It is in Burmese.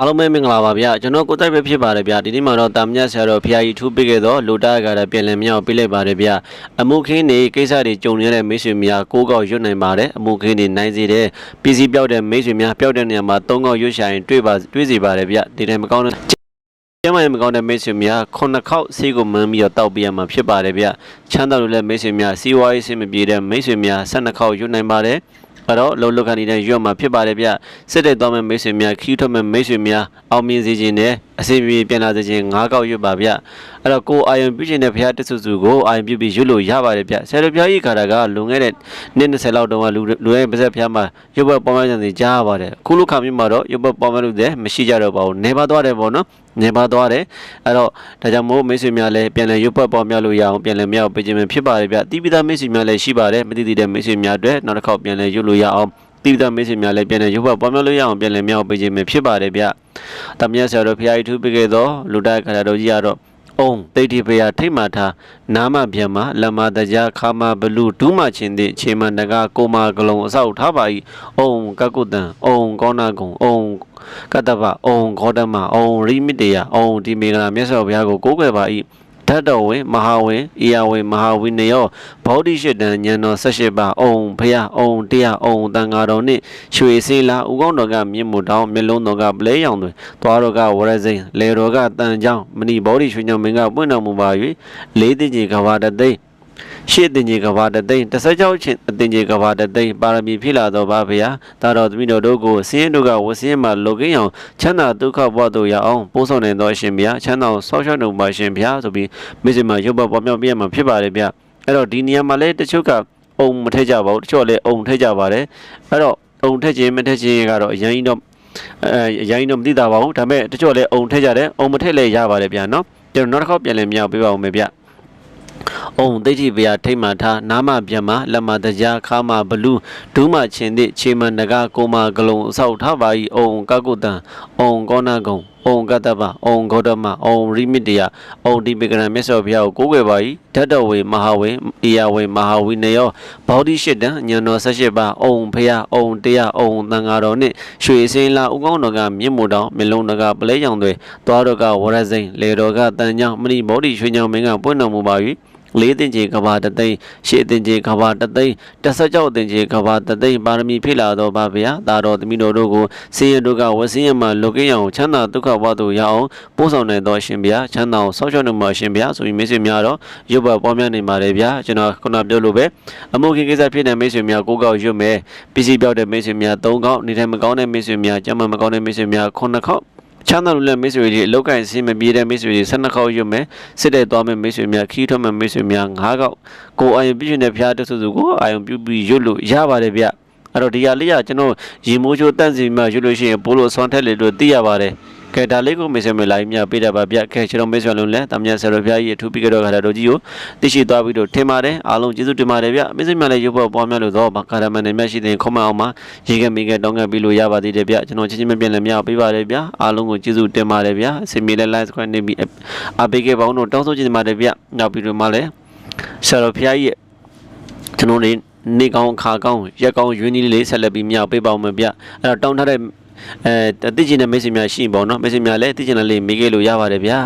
အားလုံးပဲမင်္ဂလာပါဗျာကျွန်တော်ကိုတိုက်ပဲဖြစ်ပါတယ်ဗျာဒီနေ့မှာတော့တာမညဆရာတော်ဖျာကြီးထူးပေးခဲ့တော့လူတာကလည်းပြန်လည်မြောက်ပေးလိုက်ပါတယ်ဗျာအမှုခင်းနေကိစ္စတွေကြုံနေတဲ့မိတ်ဆွေများကိုးကောက်ရွတ်နိုင်ပါတယ်အမှုခင်းနေနိုင်စေတဲ့ပြည်စည်းပြောက်တဲ့မိတ်ဆွေများပြောက်တဲ့နေရာမှာသုံးကောက်ရွတ်ရှာရင်တွေ့ပါတွေ့စီပါတယ်ဗျာဒီတိုင်းမကောင်းတဲ့ကျမရဲ့မကောင်းတဲ့မိတ်ဆွေများခုနှစ်ခေါက်ဆေးကိုမန်းပြီးတော့တောက်ပြရမှာဖြစ်ပါတယ်ဗျချမ်းသာလို့လည်းမိတ်ဆွေများစီးပွားရေးဆင်မပြေတဲ့မိတ်ဆွေများ၁၂ခေါက်ရွတ်နိုင်ပါတယ် အဲ့တော့လုံလောက်ခဏနေတဲ့ရွတ်မှာဖြစ်ပါတယ်ဗျစစ်တဲ့သွားမဲ့မိတ်ဆွေများခီးထွက်မဲ့မိတ်ဆွေများအောင်မြင်စေခြင်းနဲ့အစီအပြေပြန်လာစေခြင်း၅ကောက်ရွတ်ပါဗျအဲ့တော့ကိုအာယုံပြုခြင်းတဲ့ဘုရားတဆူဆူကိုအာယုံပြုပြီးရွတ်လို့ရပါတယ်ဗျဆယ်တော်ဘုရားကြီးခါတာကလွန်ခဲ့တဲ့နှစ်20လောက်တုန်းကလူလူရဲ့ပါဇက်ဘုရားမှာရွတ်ပွဲပေါင်းများနေကြားရပါတယ်အခုလိုခါမျိုးမှာတော့ရွတ်ပွဲပေါင်းများလို့တဲ့မရှိကြတော့ပါဘူးနေပါသွားတယ်ပေါ့နော် နေပါသွားတယ်အဲ့တော့ဒါကြောင့်မို့မိတ်ဆွေများလည်းပြန်လည်ရွတ်ပွဲပေါင်းများလို့ရအောင်ပြန်လည်မြောက်ပေးခြင်းဖြစ်ပါတယ်ဗျတိပိသားမိတ်ဆွေများလည်းရှိပါတယ်မသိသေးတဲ့မိတ်ဆွေများအတွက်နောက်တစ်ခေါက်ပြန်လည်ရွတ်လို့ရအောင်တိပိသားမိတ်ဆွေများလည်းပြန်လည်ရွတ်ပွဲပေါင်းများလို့ရအောင်ပြန်လည်မြောက်ပေးခြင်းဖြစ်ပါတယ်ဗျတမန်ဆရာတော်ဘုရားကြီးထူးပေးခဲ့သောလူတိုက်ခါတော်ကြီးကတော့ အုံတိတ်တိပယထိတ်မှထားနာမဗျမလမတကြားခါမဘလူဒူးမချင်းတဲ့ခြေမနဂကိုမာကလုံးအဆောက်ထားပါ၏အုံကကုတံအုံကောနာကုံအုံကတ္တဗအုံဂေါတမအုံရိမိတယအုံဒီမေဂလာမြတ်စွာဘုရားကိုကိုးကွယ်ပါ၏ ဓာတ်တော်ဝင်မဟာဝင်ဤယဝင်မဟာဝိနယောဘောဓိရှိတံဉာဏ်တော်၁၈ပါးအုံဖယအုံတရားအုံတန်ဃာတော်နှင့်ရွှေစင်းလာဥကောင်းတော်ကမြင့်မှုတောင်းမျက်လုံးတော်ကပလဲရောင်တွင်သွားတော်ကဝရစိန်လေတော်ကတန်ကြောင်းမဏိဘောဓိရွှေညောင်မင်းကပွင့်တော်မူပါ၍လေးသိကြီးကဘာတသိန်း ရှေ့တင်ကြီးကဘာတသိန်း16ချင်းအတင်ကြီးကဘာတသိန်းပါရမီဖြစ်လာတော်ပါဗျာဒါတော်သမီးတော်တို့ကိုစင်းတို့ကဝစင်းမှာလောကင်းအောင်ချမ်းသာဒုက္ခဘဝတို့ရအောင်ပို့ဆောင်နေတော်ရှင်ဗျာချမ်းသာဆောက်ရှောက်တော်ပါရှင်ဗျာဆိုပြီးမိစေမှာရုပ်ပေါ်ပေါ်မြောက်ပြရမှာဖြစ်ပါတယ်ဗျာအဲ့တော့ဒီနေရာမှာလည်းတချို့ကအုံမထည့်ကြပါဘူးတချို့လည်းအုံထည့်ကြပါတယ်အဲ့တော့အုံထည့်ခြင်းမထည့်ခြင်းကတော့အရင်တော့အဲအရင်တော့မသိတာပါဘူးဒါပေမဲ့တချို့လည်းအုံထည့်ကြတယ်အုံမထည့်လည်းရပါတယ်ဗျာနော်ကျွန်တော်နောက်တစ်ခေါက်ပြန်လည်မြောက်ပေးပါဦးမယ်ဗျာ အုံသိတိဗျာထိတ်မှထားနာမပြမလက်မတကြားခါမဘလူးဒူးမချင်းတဲ့ခြေမနဂကိုမဂလုံးအဆောက်ထားပါ၏အုံကကုတံအုံကောနာကုံအုံကတ္တပအုံဂေါတမအုံရိမိတယအုံဒီပကရမြတ်စွာဘုရားကိုကိုးကွယ်ပါ၏ဓာတ်တော်ဝေမဟာဝေအေယဝေမဟာဝိနယောဘောဓိရှိတံညံတော်၁၈ပါးအုံဖယအုံတရားအုံတန်ဃာတော်နှင့်ရွှေစင်းလာဥကောင်းတော်ကမြင့်မို့တောင်မျက်လုံးတော်ကပလဲရောင်တွေသွားတော်ကဝရစိန်လေတော်ကတန်ကြောင်မဏိဘောဓိရွှေညောင်မင်းကပွင့်တော်မူပါ၏ လေးတင်ကြီးကဘာတသိန်းရှေ့တင်ကြီးကဘာတသိန်းတဆက်ကြောက်တင်ကြီးကဘာတသိန်းပါရမီဖြစ်လာတော့ပါဗျာဒါတော်သမီးတော်တို့ကိုစင်းရတို့ကဝစင်းရမှာလုကင်းအောင်ချမ်းသာဒုက္ခဘဝတို့ရအောင်ပို့ဆောင်နိုင်တော်ရှင်ဗျာချမ်းသာအောင်ဆောက်ရှောက်နေမှာရှင်ဗျာဆိုပြီးမိတ်ဆွေများတော့ရုပ်ဘပေါ်များနေပါတယ်ဗျာကျွန်တော်ခုနပြောလို့ပဲအမှုခင်ကိစ္စဖြစ်တဲ့မိတ်ဆွေများကိုကောက်ရွတ်မယ်ပစ္စည်းပြောက်တဲ့မိတ်ဆွေများ၃ခေါက်နေထိုင်မကောင်းတဲ့မိတ်ဆွေများကျမ်းမမကောင်းတဲ့မိတ်ဆွေများ9ခေါက် ချမ်းသာလို့လည်းမိတ်ဆွေတွေအလောက်ကန်စင်းမပြေတဲ့မိတ်ဆွေတွေ12ခေါက်ရွတ်မယ်စစ်တဲ့သွားမဲ့မိတ်ဆွေများခီးထွက်မဲ့မိတ်ဆွေများ9ခေါက်ကိုအာယုံပြုရှင်တဲ့ဖျားတဆူဆူကိုအာယုံပြုပြီးရွတ်လို့ရပါတယ်ဗျအဲ့တော့ဒီဟာလေးကကျွန်တော်ရေမိုးချိုးတန့်စီမှရွတ်လို့ရှိရင်ပိုးလို့ဆွမ်းထက်လေလို့သိရပါတယ် ကဲဒါလေးကိုမိတ်ဆွေများလိုက်မြပေးတာပါဗျကဲကျွန်တော်မိတ်ဆွေလုံးလဲတမန်ဆရာတော်ဖျားကြီးအထူးပြီးကြတော့ခါတော်ကြီးကိုသိရှိသွားပြီးတော့ထင်ပါတယ်အားလုံးကျေးဇူးတင်ပါတယ်ဗျမိတ်ဆွေများလည်းရုပ်ပေါ်ပွားများလို့တော့ဘာကာရမန်နဲ့မျက်ရှိတဲ့ခွန်မအောင်မှာရေကမိကတောင်းကပြီးလို့ရပါသေးတယ်ဗျကျွန်တော်ချင်းချင်းမပြတ်လည်းမြောက်ပေးပါတယ်ဗျအားလုံးကိုကျေးဇူးတင်ပါတယ်ဗျအစီအမီလည်း live squad နေပြီးအပေးခဲ့ပါအောင်တော့တောင်းဆိုချင်ပါတယ်ဗျနောက်ပြီးတော့မှလည်းဆရာတော်ဖျားကြီးရဲ့ကျွန်တော်တို့နေကောင်းခါကောင်းရက်ကောင်းရွေးနည်းလေးဆက်လက်ပြီးမြောက်ပေးပါအောင်မယ်ဗျအဲ့တော့တောင်းထားတဲ့ အဲသိချင်တဲ့ message များရှိရင်ပေါ့နော် message များလည်းသိချင်တဲ့လေးမေးခဲ့လို့ရပါတယ်ဗျာ